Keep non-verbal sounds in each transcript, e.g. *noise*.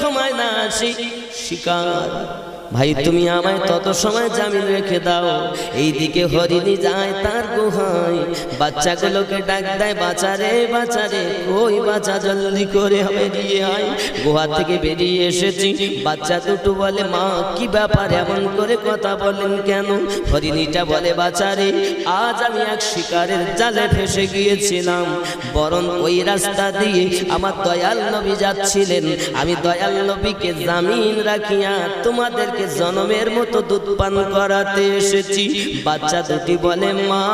ক্ষমায় না আসি শিকার। ভাই, তুমি আমায় তত সময় জামিন রেখে দাও। এইদিকে হরিণী যায় তার গুহায়। বাচ্চাগুলোকে ডাক দেয় বাঁচারে বাঁচারে ওই বাচ্চা জলদি করে বেরিয়ে আয়। গুহা থেকে বেরিয়ে এসেছি। বাচ্চা দুটো বলে, মা, কি ব্যাপার? এমন করে কথা বলেন কেন? হরিণীটা বলে বাঁচারে আজ আমি এক শিকারের জালে ফেসে গিয়েছিলাম। বরং ওই রাস্তা দিয়ে আমার দয়াল নবী যাচ্ছিলেন। আমি দয়াল নবীকে জামিন রাখিয়া তোমাদেরকে জনমের মতো দুধ পান করাতে এসেছি। বাচ্চা দুটি বলে, মা,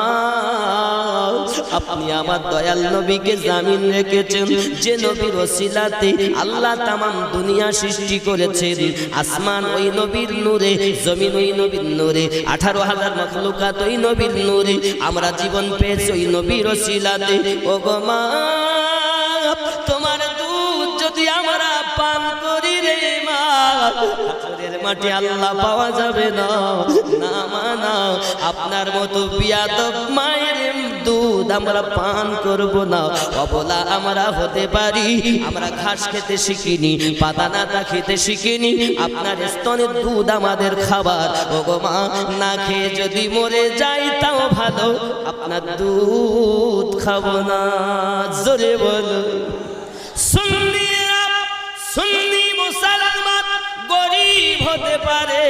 আপনি আমার দয়াল নবীকে জামিন রেখেছেন। যে নবীর ওসিলাতে আল্লাহ তামাম দুনিয়া সৃষ্টি করেছেন। আসমান ওই নবীর নূরে, জমিন ওই নবীর নূরে, আঠারো হাজার মখলুকাত ওই নবীর নূরে। আমরা জীবন পেয়েছি ওই নবীর ওসিলাতে। ও গো মা, তোমার দুধ যদি আমরা পান করি হাসরের মাঠে আল্লাহ পাওয়া যাবে না। না মানা আপনার মতো বিয়াদব মায়ের দুধ আমরা পান করব না। অবলা আমরা হতে পারি, আমরা ঘাস খেতে শিখিনি পাতা নাতা খেতে শিখিনি, আপনার স্তনের দুধ আমাদের খাবার। মা, না খেয়ে যদি মরে যাই তাও ভালো, আপনার দুধ খাব না, জোরে বলো। হতে পারে।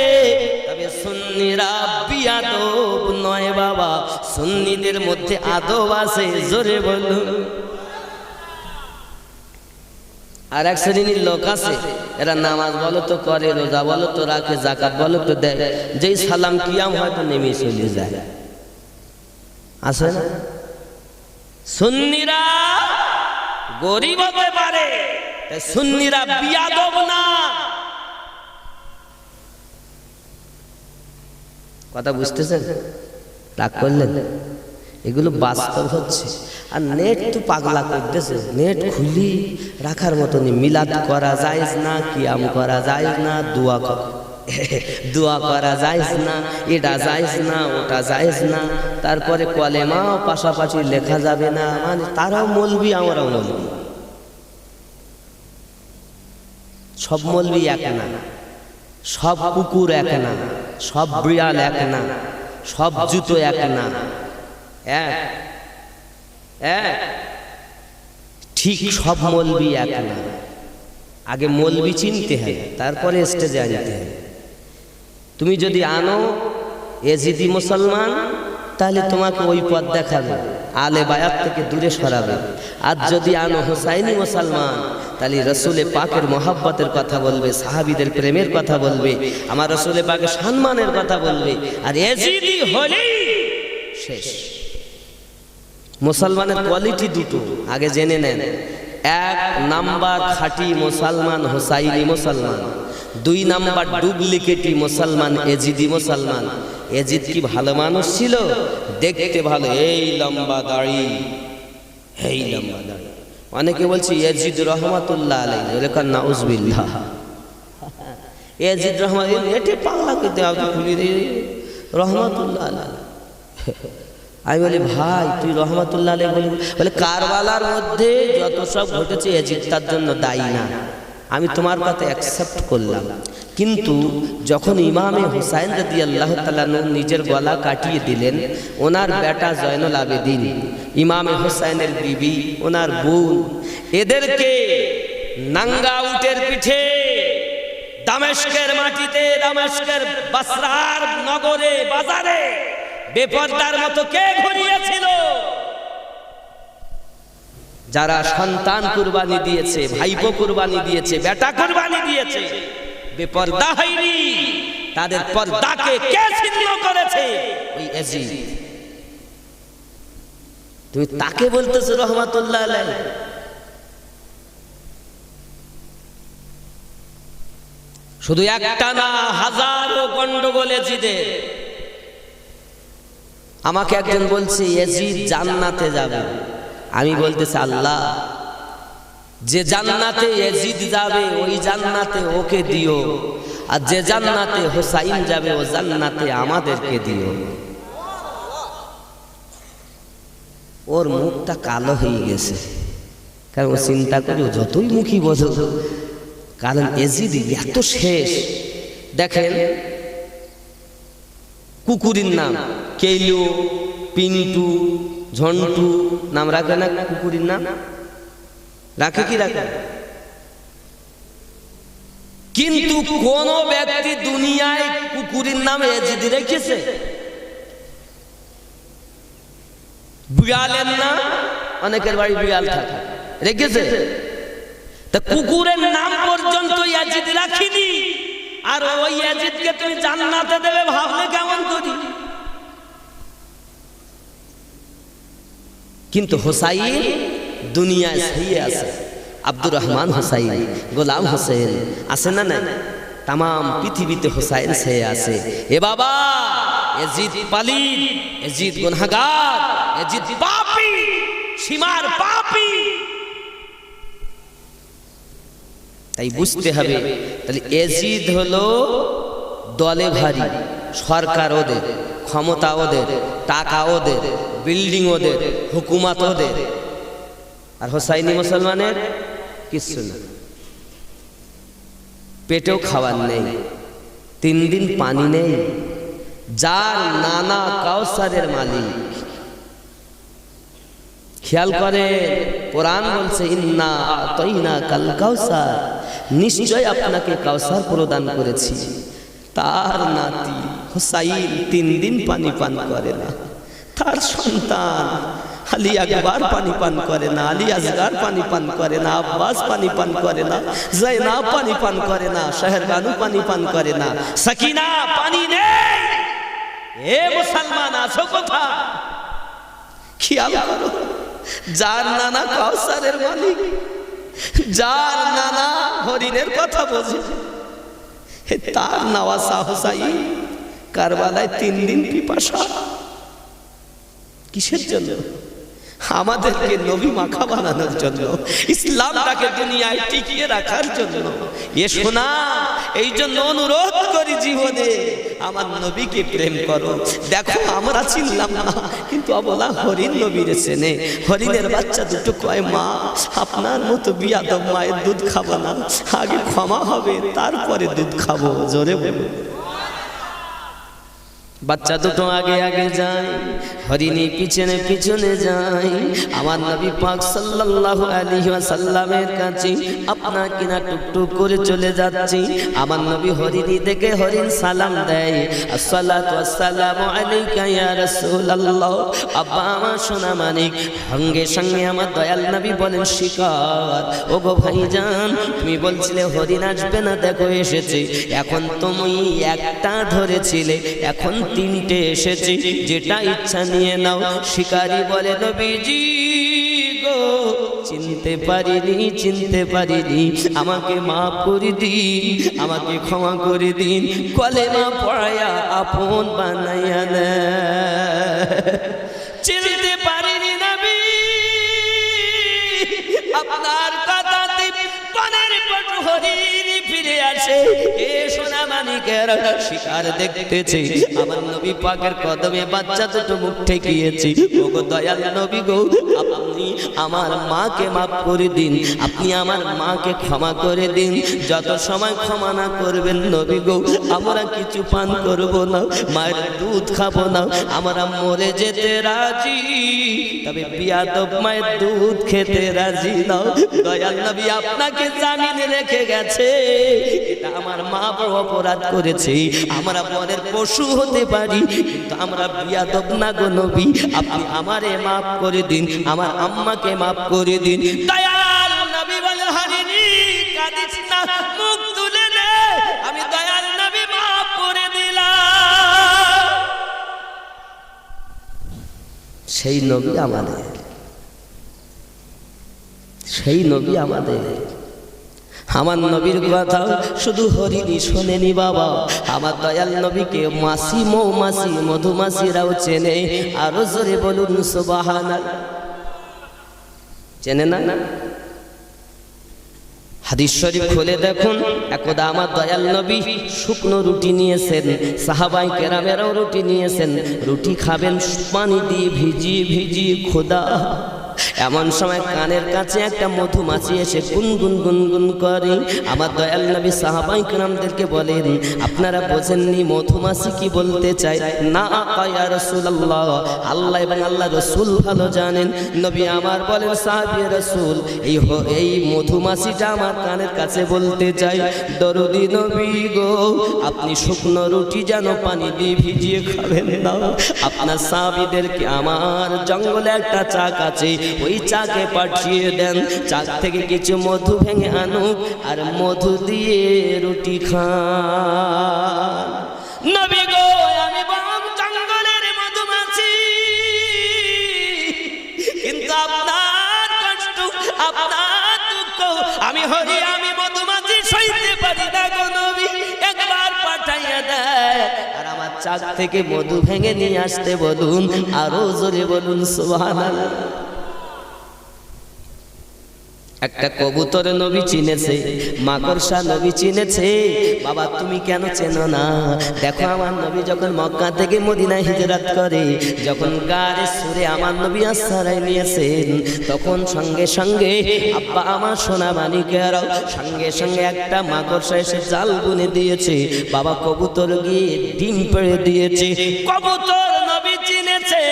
তবে সুন্নিরা বিয়াদব নয় বাবা, সুন্নিদের মধ্যে আদব আছে, জোরে বলো আর এক শ্রেণির লোক আছে, এরা নামাজ বলো তো করে, রোজা বলো তো রাখে জাকাত বলো তো দেয়, যেই সালাম কিয়াম হয়তো নেমে চলে যায়। আছে না? সুন্নিরা গরিব হতে পারে সুন্নিরা বিয়াদব না। কথা বুঝতেছেন? রাগ করলেন? এগুলো বাস্তব হচ্ছে। আর নেট তো পাগলা করতেছে। নেট খুলি রাখার মতনই। মিলাদ করা যায় না, কিয়াম করা যায় না, দোয়া *laughs* দোয়া করা যায় না, এটা যাইজ না, ওটা যাইজ না। তারপরে কলেমাও পাশাপাশি লেখা যাবে না। মানে তারাও মলবি, আমরাও মলবি। সব মলবি এক না। সব কুকুর এক না। সব বিড়াল এক না, সব জুতো এক না। ঠিক সব মলবি এক না। আগে মলবি চিনতে হয় তারপরে স্টেজে আনতে হয় তুমি যদি আনো এজিদি মুসলমান, তাহলে তোমাকে ওই পথ দেখাবে। আলে বায়াত থেকে দূরে সরাবে। আর যদি আনো হোসাইনি মুসলমান তাহলে রসুলে পাকের মোহাব্বতের কথা বলবে, সাহাবিদের প্রেমের কথা বলবে, আমার রসুলে পাকের সম্মানের কথা বলবে, আর এজিদি হলেই শেষ। মুসলমানের কোয়ালিটি দুটো, আগে জেনে নেন। এক নাম্বার খাঁটি মুসলমান হোসাইনি মুসলমান, দুই নাম্বার ডুপ্লিকেটি মুসলমান এজিদি মুসলমান এজিদ কি ভালো মানুষ ছিল? দেখতে ভালো। এই লম্বা দাড়ি। এই লম্বা দাড়ি। অনেকে বলছে এজিদ রহমাতুল্লাহ আলাই এলাকার নাউজবিল্লাহ। এজিদ রহমান এটে পাগলা করতে হবে খুলি রহমাতুল্লাহ আলাই আমি বলি, ভাই, তুই রহমতুল্লাহ আলাই বলি বলে, কারবালার মধ্যে যত সব ঘটেছে, এজিদ তার জন্য দায়ী না। আমি তোমার কথা অ্যাকসেপ্ট করলাম। কিন্তু যখন ইমামে হুসাইন রাদি আল্লাহ তালানু নিজের গলা কাটিয়ে দিলেন, ওনার বেটা জয়নুল আবেদিন, ইমামে হুসাইনের বিবি, ওনার বোন, এদেরকে নাঙ্গা উটের পিঠে দামেস্কের মাটিতে, দামেস্কের বাসরার নগরে, বাজারে, বেপর্দার মতো কে ঘুরিয়েছিল? যারা সন্তান কুরবানি দিয়েছে, ভাইপো কুরবানি দিয়েছে, বেটা কুরবানি দিয়েছে, বেপর্দা হয়নি। তাদের পর্দাকে কে ছিন্ন করেছে? ওই এজিদ তুমি তাকে বলতেছো রহমাতুল্লাহ আলাই শুধু একটা না, হাজারো গন্ডগোল এজিদের আমাকে একজন বলছে এজিদ জান্নাতে যাবে। আমি বলতেছি, আল্লাহ, যে জান্নাতে এজিদ যাবে, ওই জান্নাতে ওকে দিও। আর যে জান্নাতে হোসাইন যাবে, ও জান্নাতে আমাদেরকে দিও। ওর মুখটা কালো হয়ে গেছে। কারণ ও চিন্তা করি যতই মুখী বোঝো কারণ এজিদ এত শেষ। দেখেন, কুকুরের নাম কেলু, পিন্টু ঝন্টু, নাম রাখে না কুকুরের নাম? রাখে কি রাখে? কিন্তু কোন ব্যক্তি দুনিয়ায় কুকুরের নাম এজিদ রেখেছে? বিড়ালের নাম? অনেকের বাড়ি বিড়াল থাকে। রেখেছে? তা কুকুরের নাম পর্যন্ত ইয়াজিদ রাখিনি। আর ওই ইয়াজিদকে তুমি জান্নাতে দেবে ভাবলে কেমন করি? কিন্তু হোসাইন দুনিয়ায় সেই আছে। আব্দুর রহমান হোসাইন, গোলাম হোসেন আছে না না তাম পৃথিবীতে হোসাইন সে আছে। এ বাবা এজিদ পালিত এজিদ গুনহাগার এজিদ পাপি, সীমার পাপি। তাই বুঝতে হবে, তাহলে এজিদ হলো দলে ভারী, সরকার ওদের, ক্ষমতা ওদের টাকা ওদের বিল্ডিং ওদের, হুকুমাত ওদের। আর হোসাইনি মুসলমানের কিচ্ছু না। পেটেও খাবার নেই, তিন দিন পানি নেই। যার নানা কাউসারের মালিক। খেয়াল করে, কোরআন বলছে, ইন্না তৈনা কাল কাউসার। নিশ্চয় আপনাকে কাউসার প্রদান করেছি। তার নাতি হুসাইন তিন দিন পানি পান করে না। তার সন্তান আলী আকবর পানি পান করে না, আলী আসগার পানি পান করে না, আব্বাস পানি পান করে না জৈনা পানি পান করে না, শহর বানু পানি পান করে না। সাকিনা, পানি নেই। এ মুসলমান আছো কোথা খেয়াল করো, যার নানা কাউসারের মালিক, যার নানা হরিণের কথা বোঝে তার নাওয়া সাহসাই কারবালায় তিন দিন পিপাসা। কিসের জন্য? আমাদেরকে নবী মাখা বানানোর জন্য, ইসলামটাকে দুনিয়ায় টিকিয়ে রাখার জন্য। এ শোনা, এই জন্য অনুরোধ করি জীবনে, আমার নবীকে প্রেম করো। দেখো, আমরা চিনলাম না, কিন্তু অবলা হরিণ নবীর চেনে। হরিণের বাচ্চা দুটো কয়, মা, আপনার মতো বিয়াদব মায়ের দুধ খাব না। আগে ক্ষমা হবে, তারপরে দুধ খাব। জোরে বলুন। বাচ্চা দুটো আগে আগে যায়, হরিণী পিছনে পিছনে যায়। আমার নবী পাক সাল্লাল্লাহু আলাইহি ওয়াসাল্লামের কাছে আপনা কিনা টুকটুক করে চলে যাচ্ছি। আমার নবী হরিণী দেখে হরিণ সালাম দেয়, আসসালাতু ওয়াসসালামু আলাইকা ইয়া রাসূলুল্লাহ। আব্বা আমার সোনা মানিক, সঙ্গে সঙ্গে আমার দয়াল নবী বলেন, শিকার। ও গো ভাইজান, তুমি বলছিলে হরিণ আসবে না, দেখো এসেছে। এখন তুমি একটা ধরেছিলে, এখন তিনটে এসেছে, যেটা ইচ্ছা নিয়ে নাও। শিকারি বলে, নবীজি গো, চিনতে পারিনি চিনতে পারিনি। আমাকে মাফ করে দিন, আমাকে ক্ষমা করে দিন। কলে কলেমা পড়ায়া আপন বানাইয়া না চিনতে পারিনি নবী, আপনার পটু হরিণী ফিরে আসে। এ সোনা মানিকের শিকার আমার নবী পাকের কদমে বাচ্চা দুটো মুখ ওগো দয়াল নবী গো, আপনি আমার মাকে মাফ করে দিন। আপনি আমার ক্ষমা করে দিন। যত সময় ক্ষমা না করবেন নবী গো, আমরা কিছু পান করব না, মায়ের দুধ খাব না, আমরা মরে যেতে রাজি। তবে বিয়াদব মায়ের দুধ খেতে রাজি নাও দয়াল নবী আপনাকে জামিনে রেখে গেছে। এটা আমার মা অপরাধ করেছে। আমরা মনের পশু হতে পারি, কিন্তু আমরা বিয়াদব না গো নবী। আপনি আমারে মাফ করে দিন, আমার আম্মাকে মাফ করে দিন। দয়াল নবী বলে হারিনি কাঁদিস না, মুখ তুলে নে। আমি দয়াল নবী মাফ করে দিলাম। সেই নবী আমাদের। সেই নবী আমাদের। আমার নবীর কথা শুধু হরিণী শোনেনি বাবা। আমার দয়াল নবীকে মাসি, মৌমাসি, মধুমাসিরাও চেনে। আরও জোরে বলুন সুবাহানা চেনে না না? হাদিস শরীফ খুলে দেখুন। একদা আমার দয়াল নবী শুকনো রুটি নিয়েছেন। সাহাবাই কেরামেরাও রুটি নিয়েছেন। রুটি খাবেন, পানি দিয়ে ভিজিয়ে ভিজিয়ে খোদা। এমন সময় কানের কাছে একটা মধুমাছি এসে গুনগুন গুনগুন করে। আমার দয়াল নবী সাহাবাই কামদেরকে বলেন, আপনারা বোঝেননি মধুমাছি কি বলতে চায়? না কয়া রসুল্লাহ আল্লাহ আল্লাহ এবং আল্লাহ রসুল ভালো জানেন। নবী আমার বলেন, সাহাবি রসুল, এই এই মধুমাছিটা আমার কানের কাছে বলতে চাই দরদি নবী গো, আপনি শুকনো রুটি যেন পানি দিয়ে ভিজিয়ে খাবেন না। আপনার সাহাবিদেরকে আমার জঙ্গলে একটা চাক আছে ওই চাকে পাঠিয়ে দেন। চাক থেকে কিছু মধু ভেঙে আনুক আর মধু দিয়ে রুটি খান। গো, আমি কিন্তু কষ্ট আমি আমি সইতে নবী। একবার আর চাক থেকে মধু ভেঙে নিয়ে আসতে বলুন, আরও জোরে বলুন, সুবহানাল্লাহ। একটা কবুতর নবী চিনেছে, মাকড়সা নবী চিনেছে। বাবা, তুমি কেন চেনো না? দেখো, আমার নবী যখন মক্কা থেকে মদিনায় হিজরত করে, যখন গাড়ে সুরে আমার নবী আসারাই নিয়েছেন, তখন সঙ্গে সঙ্গে আব্বা আমার সোনা মানিকেরাও সঙ্গে সঙ্গে একটা মাকড়সা এসে জাল বুনে দিয়েছে। বাবা, কবুতর গিয়ে ডিম পেড়ে দিয়েছে। কবুতর নবী চিনেছে,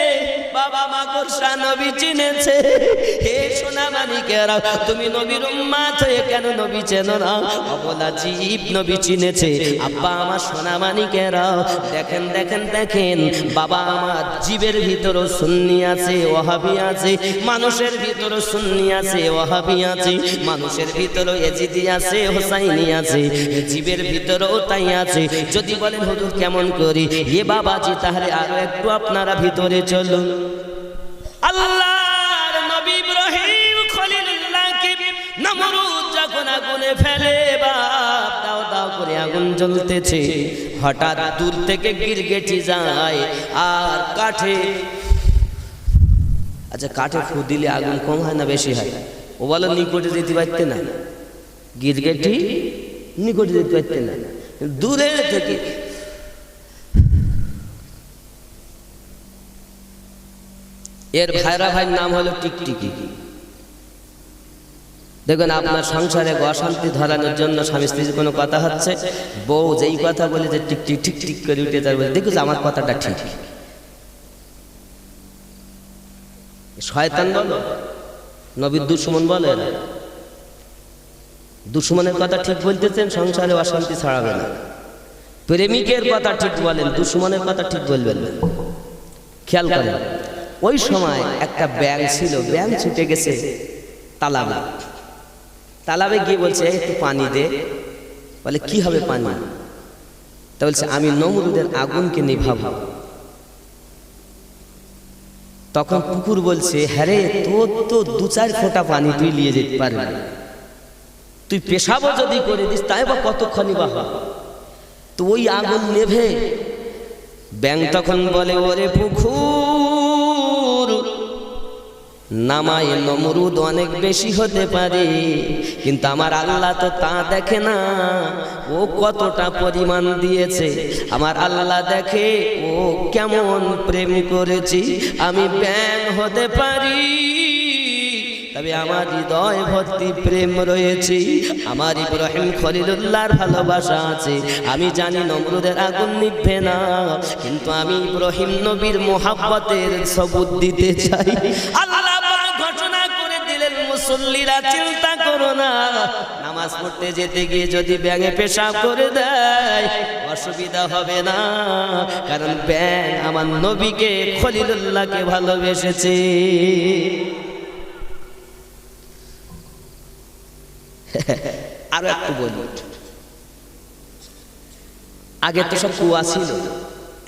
বাবা, মাকড়সা নবী চিনেছে। তুমি নবীর নবী জীব নবী চিনেছে, আব্বা দেখেন দেখেন দেখেন, বাবা জীবের ভিতরও সুন্নি আছে ওহাবি আছে, মানুষের ভিতরও সুন্নি আছে ওহাবি আছে, মানুষের ভিতরও এজিদি আছে, হোসাইনি আছে, জীবের ভিতরও তাই আছে। যদি বলেন, হুজুর, কেমন করি? এ বাবাজি, তাহলে আরও একটু আপনারা ভিতরে চলুন। ফেলে বাপ, দাও দাও করে আগুন জ্বলতেছে। হঠাৎ দূর থেকে যায় আর কাঠে আচ্ছা কাঠে ফু দিলে আগুন কম হয় না বেশি হয়? ও বলো, নিকটে যেতে পারতে না। নিকটে যেতে পারতে না। দূরে থেকে এর ভাইরা ভাইয়ের নাম হলো টিকটিকি। দেখুন, আপনার সংসারে অশান্তি ধরানোর জন্য স্বামী স্ত্রীর কোনো কথা হচ্ছে? বউ যেই কথা বলে যে টিকটিক ঠিক ঠিক করে উঠে তার বলে, দেখুন, আমার কথাটা ঠিক। শয়তান বলো, নবীর দুশ্মন বলে। দুশ্মনের কথা ঠিক বলতেছেন, সংসারে অশান্তি ছাড়াবে না। প্রেমিকের কথা ঠিক বলেন, দুশ্মনের কথা ঠিক বলবেন না। খেয়াল করেন, ওই সময় একটা ব্যাং ছিল ব্যাং ছুটে গেছে, তালাবে। তালাবে গিয়ে বলছে একটু পানি দে। বলে, কি হবে পানি? তা বলছে, আমি নমরুদের আগুনকে নিভাবো। তখন পুকুর বলছে হ্যাঁ রে, তোর তো দু চার ফোঁটা পানি তুই নিয়ে যেতে পারবি। তুই পেশাবও যদি করে দিস, তাই বা কতক্ষণই বা তো ওই আগুন নেভে ব্যাং তখন বলে, ওরে পুকুর নামায় নমরুদ অনেক বেশি হতে পারে। কিন্তু আমার আল্লাহ তো তা দেখে না। ও কতটা পরিমাণ দিয়েছে। আমার আল্লাহ দেখে ও কেমন প্রেম করেছি। আমি ব্যাং হতে পারি। তবে আমার হৃদয় ভর্তি প্রেম রয়েছে। আমার ইব্রাহিম খলিলুল্লাহর ভালোবাসা আছে। আমি জানি নমরুদের আগুন নিভবে না। কিন্তু আমি ইব্রাহিম নবীর মোহাব্বতের সবুত দিতে চাই। আল্লাহ মুসল্লিরা চিন্তা করো না। নামাজ পড়তে যেতে গিয়ে যদি ব্যাঙে পেশাব করে দেয়, অসুবিধা হবে না। কারণ ব্যাং আমার নবীকে খলিলুল্লাহকে ভালোবেসেছে। আরও একটু বলি। আগে তো সব কুয়া ছিল।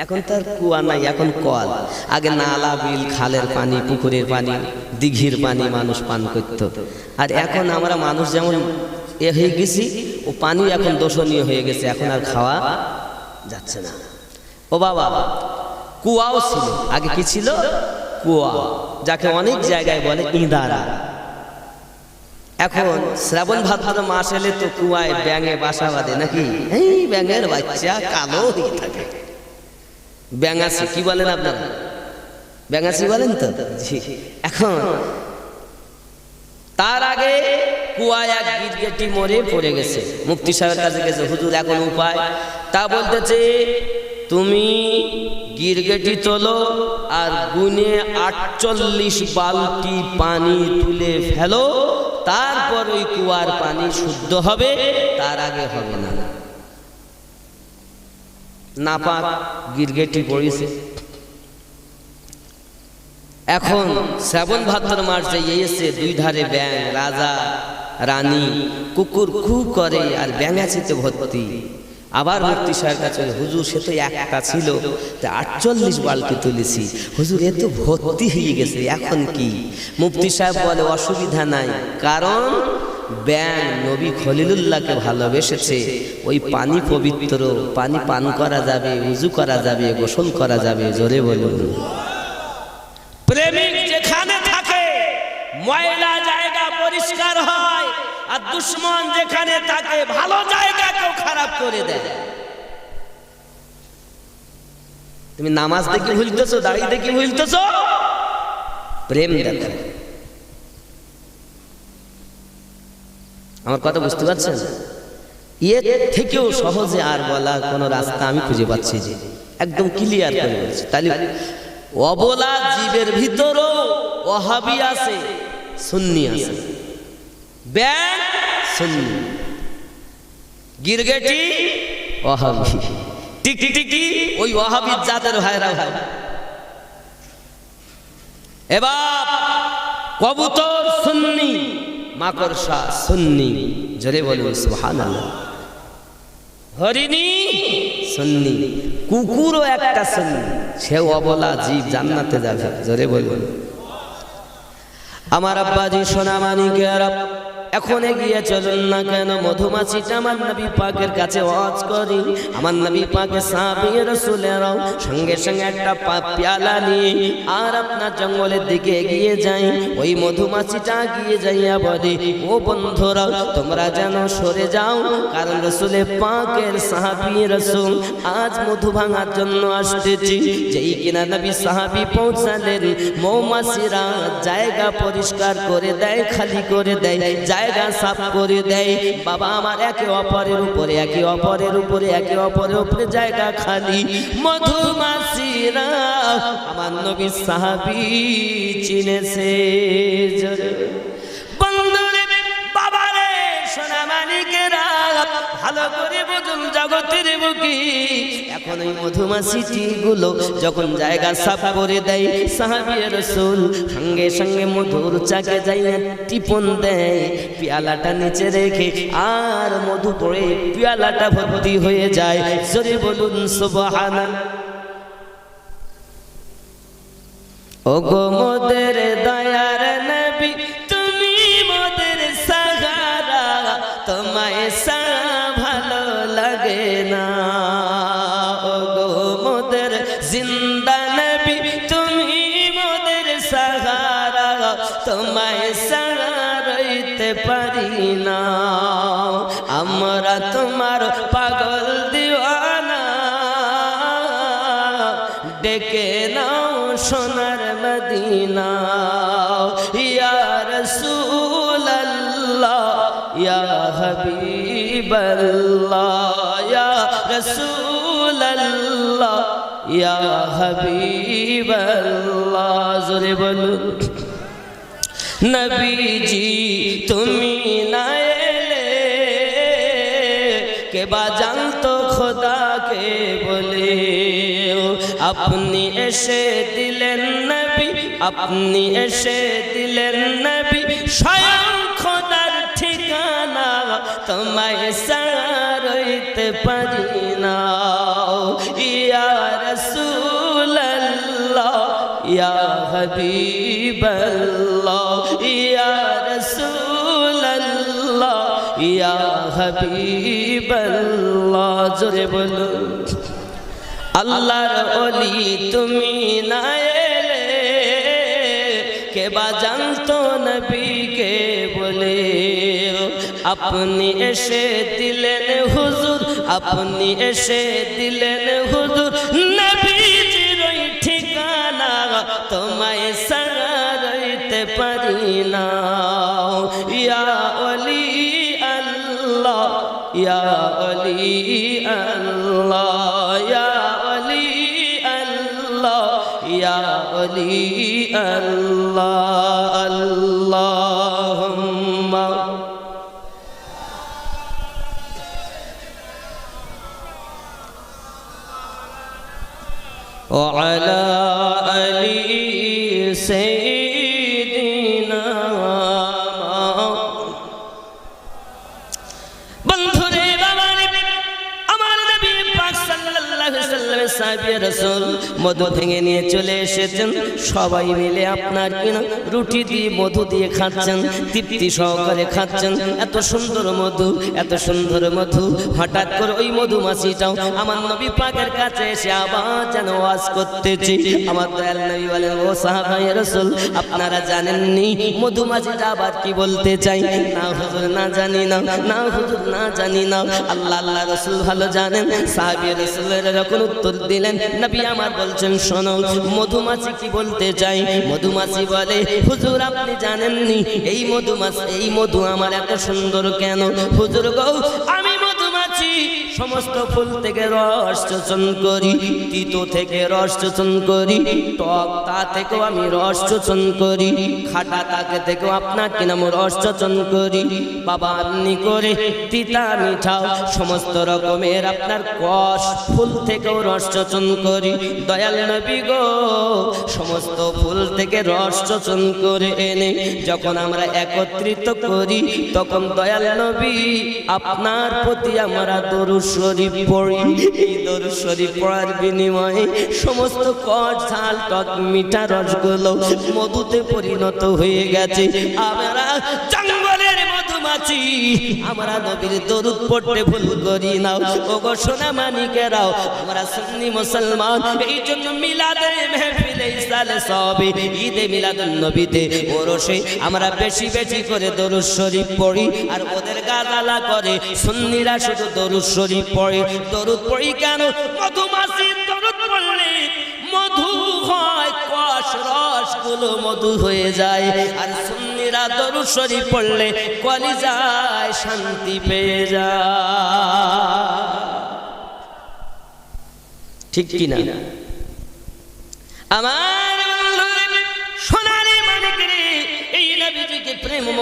এখন তার কুয়া নাই, এখন কল আগে নালা, বিল, খালের পানি, পুকুরের পানি, দিঘির পানি মানুষ পান করত। আর এখন আমরা মানুষ যেমন এ হয়ে গেছি, ও পানি এখন দোষণীয় হয়ে গেছে, এখন আর খাওয়া যাচ্ছে না। ও বাবা, কুয়াও ছিল, আগে কি ছিল? কুয়া, যাকে অনেক জায়গায় বলে ইঁদারা। এখন শ্রাবণ ভাদ্র মাস এলে তো কুয়ায় ব্যাঙে বাসা বাঁধে নাকি? এই ব্যাঙের বাচ্চা কালো হয়ে থাকে। ব্যাঙাসি কি বলেন আপনারা? ব্যাঙাসি বলেন তো? এখন, তার আগে কুয়ায় এক গিরগেটি মরে পড়ে গেছে। মুক্তি সাহেবের কাছে গেছে, হুজুর, এখন উপায়? তা বলতেছে, তুমি গিরগেটি তোলো আর গুনে আটচল্লিশ বালতি পানি তুলে ফেলো, তারপর ওই কুয়ার পানি শুদ্ধ হবে, তার আগে হবে না। নাপাক গিরগেটি পড়েছে। এখন শ্রাবণ ভাদ্র মাসে এসে দুই ধারে ব্যাং রাজা, রানী, কুকুর খু করে আর ব্যাঙাচিতে ভর্তি। আবার মুক্তি সাহের কাছে, হুজুর, সে তো একটা ছিল, তা আটচল্লিশ বালতি তুলেছি। হুজুর, এ তো ভর্তি হয়ে গেছে, এখন কি? মুফতি সাহেব বলে, অসুবিধা নাই, কারণ ব্যাং নবী খলিলুল্লাহকে ভালোবেসেছে। ওই পানি পবিত্র, পানি পান করা যাবে, উজু করা যাবে, গোসল করা যাবে, জোরে বলুন। প্রেমিক যেখানে থাকে, ময়লা জায়গা পরিষ্কার হয়, আর দুশ্মন যেখানে থাকে, ভালো জায়গা জায়গাকেও খারাপ করে দেয়। তুমি নামাজ দেখে ভুলতেছো, দাড়ি দেখে ভুলতেছো? প্রেম দেখো আমার কথা বুঝতে পারছেন? এর থেকেও সহজে আর বলা কোনো রাস্তা আমি খুঁজে পাচ্ছি যে একদম ক্লিয়ার করে বলছি। তাহলে অবলা জীবের ভিতরও ওহাবি আছে, সুন্নি আছে। ব্যাং, সুন্নি। গিরগেটি, ওহাবি। টিকটিকি ওই ওহাবির জাতের ভাইরা ভাই। এবার কবুতর, সুন্নি। মাকড়সা সুন্নি। জোরে বলুন সুহান হরিণী। সুন্নি। কুকুরও একটা সুন্নি। সেও অবলা জীব জান্নাতে যাবে। জোরে বলুন। আমার আব্বাজি সোনা মানিকের এখন এগিয়ে চলুন না কেন? মধুমাছিটা আমার নবী পাকের কাছে ওয়াজ করি। আমার নবী পাকে সাহাবীর রাসূলেরাও সঙ্গে সঙ্গে একটা পেয়ালা নিয়ে আর আপনার জঙ্গলের দিকে এগিয়ে যাই। ওই মধুমাছিটা গিয়ে যাইয়া বলে, ও বন্ধুরা, তোমরা যেন সরে যাও। কারণ রসুলে পাকের সাহাবী রসুল আজ মধু ভাঙার জন্য আসতেছি। যেই কিনা নবী সাহাবী পৌঁছালেন, মৌমাছিরা জায়গা পরিষ্কার করে দেয়, খালি করে দেয়। জায়গা সাফ করে দেয়। বাবা আমার একে অপরের উপরে, একে অপরের উপরে, একে অপরের উপরে জায়গা খালি। মধুমাসিরা আমার নবী সাহাবি চিনেছে বাবা বাবারে, সোনা মানিকেরা ভালো করে বুঝুন জগতের এখন ওই গুলো যখন জায়গা করে দেয় সঙ্গে সঙ্গে মধুর চাকে যাইয়া টিপন দেয়। পেয়ালাটা নিচে রেখে আর মধু পড়ে পেয়ালাটা ভর্তি হয়ে যায়। জোরে বলুন, সুবহানাল্লাহ। ও গো ডেকে নাও সোনার মদিনা। ইয়া রসুল হাবিব ইয়া রসুল হাবিব জোরে বলুন। নবীজি, তুমি না এলে, কে বা জানতো খোদাকে বলে? আপনি এসে দিলেন নবী, আপনি এসে দিলেন নবী। স্বয়ং খোদার ঠিকানা তোমায় সারইতে পারি না। ইয়া রসুল ইয়া হাবিব ইয়া রসুল ইয়া হাবিব জোরে বলুন। আল্লাহর অলি তুমি না কে বা জানতো নবীকে বলে? আপনি এসে দিলেন হুজুর, আপনি এসে দিলেন হুজুর علي الله اللهم وعلى علي سيدنا সাহাবী মধু ভেঙে নিয়ে চলে এসেছেন। সবাই মিলে আপনার রুটি দিয়ে মধু দিয়ে খাচ্ছেন, তৃপ্তি সহকারে খাচ্ছেন। এত সুন্দর মধু, এত সুন্দর মধু। হঠাৎ করে ওই মধুমাছিটাও আমার নবী পাকের কাছে এসে আবার যেন ওয়াজ করতেছি। আমার দয়াল নবী বলেন, ও সাহাবায়ে রাসূল, আপনারা জানেননি মধুমাছিটা আবার কি বলতে চাই? না হুজুর, না জানি না না হুজুর, না জানি না। আল্লাহ আল্লাহ, রসুল ভালো জানেন। সাহাবি রসুলের যখন উত্তর দিলেন নবী আমার বলছেন, শোনো, মধুমাছি কি বলতে চাই? মধুমাছি বলে, হুজুর, আপনি জানেননি, এই মধুমাছি, এই মধু আমার এত সুন্দর কেন? হুজুর গো, আমি মধুমাছি সমস্ত ফুল থেকে রস শোষণ করি, তিতো থেকে রস শোষণ করি, টক তা থেকেও আমি রস শোষণ করি, খাটা তাকে থেকেও আপনার কি নাম রস শোষণ করি। বাবা আপনি করে তিতা মিঠাও, সমস্ত রকমের আপনার কষ ফুল থেকেও রস শোষণ করি। দয়াল নবী গো, সমস্ত ফুল থেকে রস শোষণ করে এনে যখন আমরা একত্রিত করি, তখন দয়াল নবী আপনার প্রতি আমরা দরুদ শরীফ পড়ি, এই দরুদ শরীফ পড়ার বিনিময়ে সমস্ত কর, ঝাল, টক, মিঠা রসগুলো মধুতে পরিণত হয়ে গেছে। আমরা মধুমাছি আমরা নবীর দরুদ পড়তে ভুল করি না ও গো সোনা মানিকেরাও, আমরা সুন্নি মুসলমান। এই জন্য মিলাদে মেহফিলে ইসালে সবে, ঈদে মিলাদুন নবীতে ওরসে আমরা বেশি বেশি করে দরুদ শরীফ পড়ি। আর ওদের গালালা করে, সুন্নিরা শুধু দরুদ শরীফ পড়ে। দরুদ পড়ি কেন? মধুমাছি দরুদ পড়লে মধু হয়। রসগুলো মধু হয়ে যায় আর সুন্নিরা দরুদ শরীফ পড়লে কলিজায় শান্তি পেয়ে যায়। ঠিক কি না আমার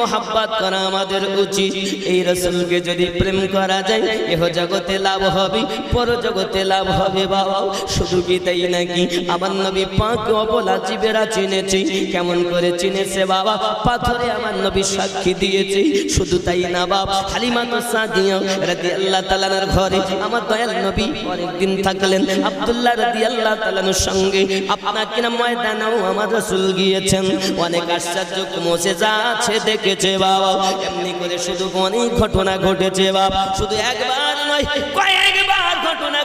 মোহাব্বত করা আমাদের উচিত। এই রসুলকে যদি প্রেম করা যায়, এহ জগতে লাভ হবে, পর জগতে লাভ হবে বাবা। শুধু কি তাই নাকি? আমার নবী পাক অবলা জীবেরা চিনেছে। কেমন করে চিনেছে বাবা? পাথরে আমার নবী সাক্ষী দিয়েছে। শুধু তাই না বাবা হালিমা তো সাদিয়া রাদি আল্লাহ তালানার ঘরে আমার দয়াল নবী অনেকদিন থাকলেন। আব্দুল্লাহ রাদি আল্লাহ তালানোর সঙ্গে আপনার কিনা ময়দানেও আমার রসুল গিয়েছেন। অনেক আশ্চর্য মোসে যা আছে দেখেছে বাবা। এমনি করে শুধু অনেক ঘটনা ঘটেছে বাবা। শুধু একবার নয় কয়েকবার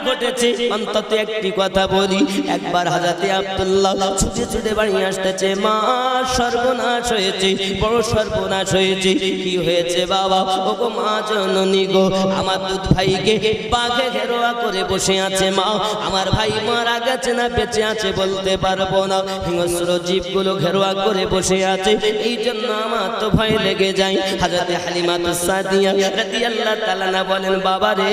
ঘটেছে। অন্তত একটি কথা বলি, একবার হাজাতে আব্দুল্লাহ ছুটে ছুটে বাড়ি আসতেছে। মা, সর্বনাশ হয়েছে, বড় সর্বনাশ হয়েছে। কি হয়েছে বাবা? ও গো মা জননী গো, আমার দুধ ভাইকে বাঘে ঘেরোয়া করে বসে আছে মা। আমার ভাই মারা গেছে না, বেঁচে আছে বলতে পারব না। হিংস্র জীবগুলো ঘেরোয়া করে বসে আছে এই জন্য আমার তো ভয় লেগে যায়। হাজরতে হালিমা তো সাদিয়া রাদিয়াল্লাহু তাআলা বলেন বাবা রে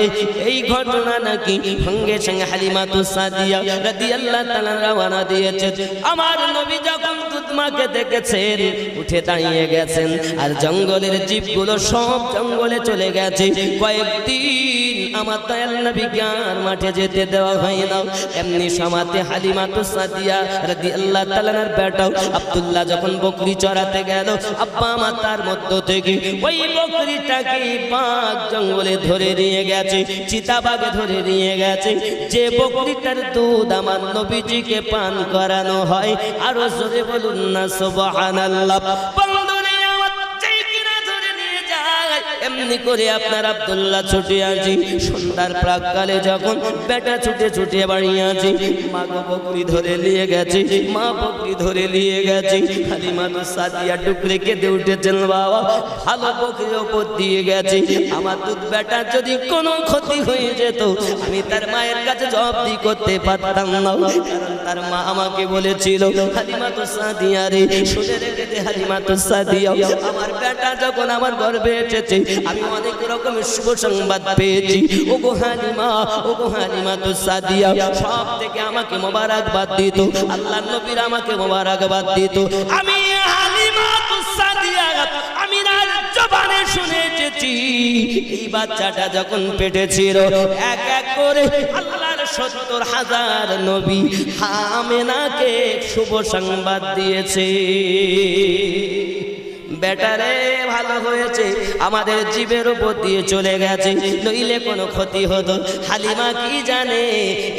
এই ঘটনা নাকি সঙ্গে সঙ্গে হালিমা তো সাদিয়া রাদিয়াল্লাহু তাআলা রওনা দিয়েছে আমার নবী যখন দুধমাকে দেখেছে দেখেছেন, উঠে দাঁড়িয়ে গেছেন। আর জঙ্গলের জীবগুলো সব জঙ্গলে চলে গেছে। কয়েকদিন আমার দয়াল নবী জ্ঞান মাঠে যেতে দেওয়া হয় না। এমনি সমাতে হালিমা তো সাদিয়া রাদি আল্লাহ তাআলার বেটাও আব্দুল্লাহ যখন বকরি চড়াতে গেল, আব্বা মা তার মধ্য থেকে ওই বকরিটাকে বাঘ জঙ্গলে ধরে নিয়ে গেছে চিতাবাগে ধরে নিয়ে গেছে। যে বকরিটার দুধ আমার নবীজিকে পান করানো হয়, আরও জোরে বলুন না, সুবহানাল্লাহ। বন্ধুরে এমনি করে আপনার আব্দুল্লাহ ছুটে আসি। সন্ধ্যার প্রাককালে যখন বেটা ছুটে ছুটে বাড়ি আছে মা গো বকরি ধরে নিয়ে গেছে, মা বকরি ধরে নিয়ে গেছে। হালিমা তো সাদিয়া টুকরে কেঁদে উঠেছেন, বাবা। ভালো বকরি ওপর দিয়ে গেছে। আমার দুধ বেটা যদি কোনো ক্ষতি হয়ে যেত, আমি তার মায়ের কাছে জবাবদি করতে পারতাম না। কারণ তার মা আমাকে বলেছিল, হালিমা তো সাদিয়া রে। শুনে রেখে হালিমা তো সাদিয়া। আমার বেটা যখন আমার গর্ভে এসেছে আমি অনেক রকমের শুভ সংবাদ পেয়েছি। ও গো হালিমা ও গো তো সাদিয়া, সব থেকে আমাকে মোবারকবাদ দিত। আল্লাহ নবীর আমাকে মোবারকবাদ দিত। আমি হালিমা তো আমি রাজ জবানে শুনে এই বাচ্চাটা যখন পেটে ছিল, এক এক করে আল্লাহর সত্তর হাজার নবী হামেনাকে শুভ সংবাদ দিয়েছে। বেটারে ভালো হয়েছে, আমাদের জীবের উপর দিয়ে চলে গেছে, নইলে কোনো ক্ষতি হতো। হালিমা কি জানে,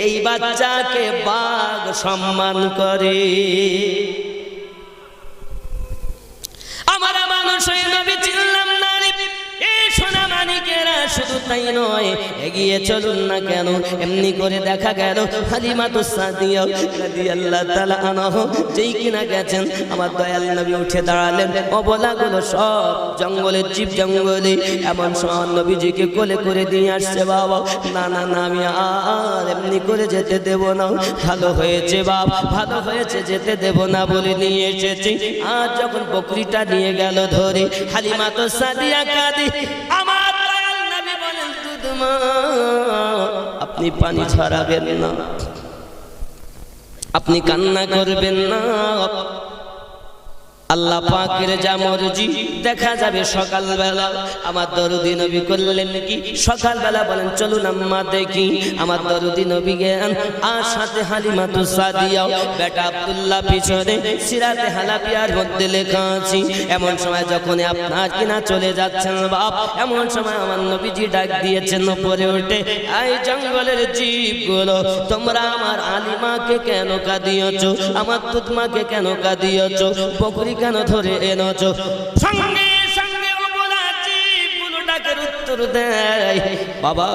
এই বাচ্চাকে বাঘ সম্মান করে। আমার মানুষ নবী মানিকেরা শুধু তাই নয়, এগিয়ে চলুন না কেন? এমনি করে দেখা গেল হালিমা তো যেই কিনা গেছেন, আমার দয়াল নবী উঠে দাঁড়ালেন। অবলাগুলো সব জঙ্গলের জীব জঙ্গলে, এমন সময় নবীজিকে কোলে করে দিয়ে আসছে, বাবা। না না না, আমি আর এমনি করে যেতে দেব না। ভালো হয়েছে, বাপ, ভালো হয়েছে, যেতে দেব না বলে নিয়ে এসেছি। আর যখন বকরিটা নিয়ে গেল ধরে হালিমা তো সাদিয়া কাঁদি। আপনি পানি ছড়াবেন না। আপনি কান্না করবেন না। আল্লাহ পাকের যা মর্জি, দেখা যাবে সকালবেলা। আমার দরুদি নবী করলেন কি? সকালবেলা বলেন, চলুন আম্মা, দেখি আমার দরুদি নবী জ্ঞান আর সাথে হালিমা তো সাদিয়াও বেটা আব্দুল্লাহ পিছনে সিরাতে হালাপিয়ার মধ্যে লেখা আছে, এমন সময় যখন আপনার কিনা চলে যাচ্ছেন বাপ, এমন সময় আমার নবীজি ডাক দিয়েছেন পরে উঠে এই জঙ্গলের জীবগুলো, তোমরা আমার আলিমাকে কেন কাঁদিয়েছো? আমার তুতমাকে কেন কাঁদিয়েছো? বকরি কেন ধরে এনেছো সঙ্গে সঙ্গে ডাকের উত্তর দেয়। বাবা।